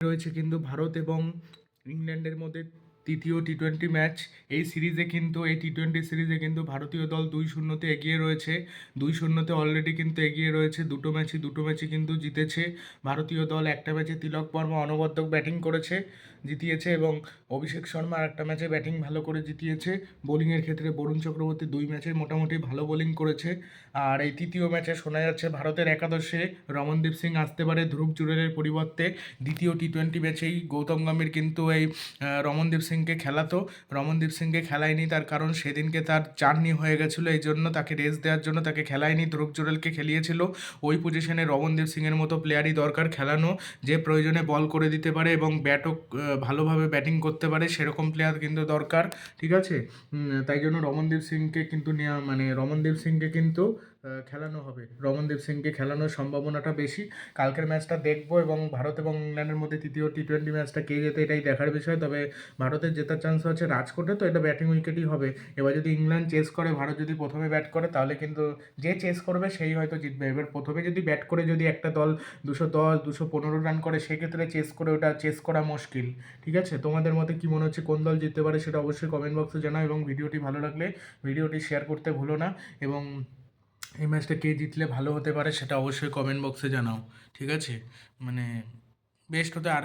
রয়েছে কিন্তু ভারত এবং ইংল্যান্ডের মধ্যে তৃতীয় টি টোয়েন্টি ম্যাচ এই সিরিজে কিন্তু, এই টি টোয়েন্টি সিরিজে কিন্তু ভারতীয় দল দুই শূন্যতে এগিয়ে রয়েছে। দুই শূন্যতে অলরেডি কিন্তু এগিয়ে রয়েছে। দুটো ম্যাচই দুটো ম্যাচই কিন্তু জিতেছে। ভারতীয় দল একটা ম্যাচে তিলক বর্মা অনবদ্য ব্যাটিং করেছে, জিতিয়েছে এবং অভিষেক শর্মা একটা ম্যাচে ব্যাটিং ভালো করে জিতিয়েছে। বোলিংয়ের ক্ষেত্রে বরুণ চক্রবর্তী দুই ম্যাচে মোটামুটি ভালো বোলিং করেছে। আর এই তৃতীয় ম্যাচে শোনা যাচ্ছে ভারতের একাদশে রমনদীপ সিং আসতে পারে ধ্রুব জুরেলের পরিবর্তে। দ্বিতীয় টি টোয়েন্টি ম্যাচেই গৌতম গম্ভীর কিন্তু এই রমনদীপ সিংকে খেলাতো রমনদীপ সিংকে খেলায়নি, তার কারণ সেদিনকে তার চার্নি হয়ে গেছিল এই জন্য, তাকে রেস্ট দেওয়ার জন্য তাকে খেলায়নি ধ্রুব জুরেলকে খেলিয়েছিল। ওই পজিশনে রমনদীপ সিংয়ের মতো প্লেয়ারই দরকার খেলানো, যে প্রয়োজনে বল করে দিতে পারে এবং ব্যাটও ভালোভাবে ব্যাটিং করতে পারে, সেরকম প্লেয়ার কিন্তু দরকার, ঠিক আছে? তাই জন্য রমনদীপ সিংকে কিন্তু নেওয়া মানে রমনদীপ সিংকে কিন্তু খেলানো হবে। রমনদীপ সিংকে খেলানোর সম্ভাবনাটা বেশি। কালকের ম্যাচটা দেখব এবং ভারত এবং ইংল্যান্ডের মধ্যে তৃতীয় টি টোয়েন্টি ম্যাচটা কে যেতে এটাই দেখার বিষয়। তবে ভারতের জেতার চান্স আছে রাজকোটে, তো এটা ব্যাটিং উইকেটই হবে। এবার যদি ইংল্যান্ড চেস করে, ভারত যদি প্রথমে ব্যাট করে, তাহলে কিন্তু যে চেস করবে, সেই হয়তো জিতবে। এবার প্রথমে যদি ব্যাট করে যদি একটা দল দুশো দশ, দুশো পনেরো রান করে, সেক্ষেত্রে চেস করে ওটা চেস করা মুশকিল। ঠিক আছে? তোমাদের মতে কি মনে হচ্ছে কোন দল জিততে পারে সেটা অবশ্যই কমেন্ট বক্সে জানাও এবং ভিডিওটি ভালো লাগলে ভিডিওটি শেয়ার করতে ভুলো না এবং এই ম্যাচটা কে জিতলে ভালো হতে পারে সেটা অবশ্যই কমেন্ট বক্সে জানাও। ঠিক আছে? মানে বেস্ট হতে আর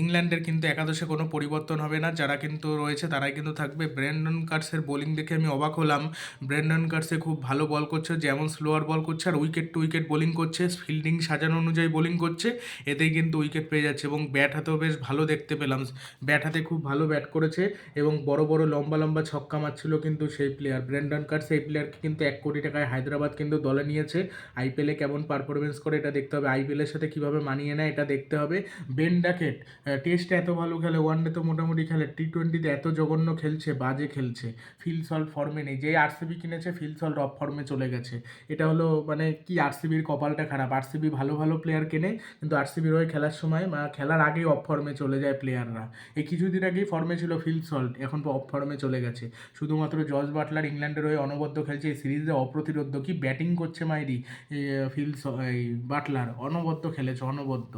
ইংল্যান্ডের কিন্তু একাদশে কোনো পরিবর্তন হবে না। যারা কিন্তু রয়েছে তারাই কিন্তু থাকবে। ব্র্যান্ডন কার্সের বোলিং দেখে আমি অবাক হলাম। ব্র্যান্ডন কার্সে খুব ভালো বল করছে, যেমন স্লোয়ার বল করছে আর উইকেট টু উইকেট বোলিং করছে, ফিল্ডিং সাজানো অনুযায়ী বোলিং করছে, এতেই কিন্তু উইকেট পেয়ে যাচ্ছে এবং ব্যাট হাতেও বেশ ভালো দেখতে পেলাম। ব্যাট হাতে খুব ভালো ব্যাট করেছে এবং বড় বড়, লম্বা লম্বা ছক্কা মারছিল কিন্তু সেই প্লেয়ার। ব্র্যান্ডন কার্স এই প্লেয়ারকে কিন্তু এক কোটি টাকায় হায়দ্রাবাদ কিন্তু দলে নিয়েছে। আইপিএলে কেমন পারফরমেন্স করে এটা দেখতে হবে। আইপিএলের সাথে কীভাবে মানিয়ে নেয় এটা দেখতে হবে। বেন ডাকেট টেস্টে এত ভালো খেলে ওয়ানডে তো মোটামুটি খেলে টি টোয়েন্টিতে এত জঘন্য খেলছে, বাজে খেলছে। ফিল সল্ট ফর্মে নেই। যেই আরসিবি কিনেছে ফিল সল্ট অফ ফর্মে চলে গেছে। এটা হলো মানে কি আরসিবির কপালটা খারাপ? আরসিবি ভালো ভালো প্লেয়ার কেনে, কিন্তু আরসিবির হয়ে খেলার সময় বা খেলার আগেই অফ ফর্মে চলে যায় প্লেয়াররা এই কিছুদিন আগেই ফর্মে ছিল ফিল সল্ট এখন অফ ফর্মে চলে গেছে। শুধুমাত্র জর্জ বাটলার ইংল্যান্ডের হয়ে অনবদ্য খেলছে, এই সিরিজে অপ্রতিরোধ্য কি ব্যাটিং করছে, মাইরি ফিল এই, বাটলার। অনবদ্য খেলেছে, অনবদ্য।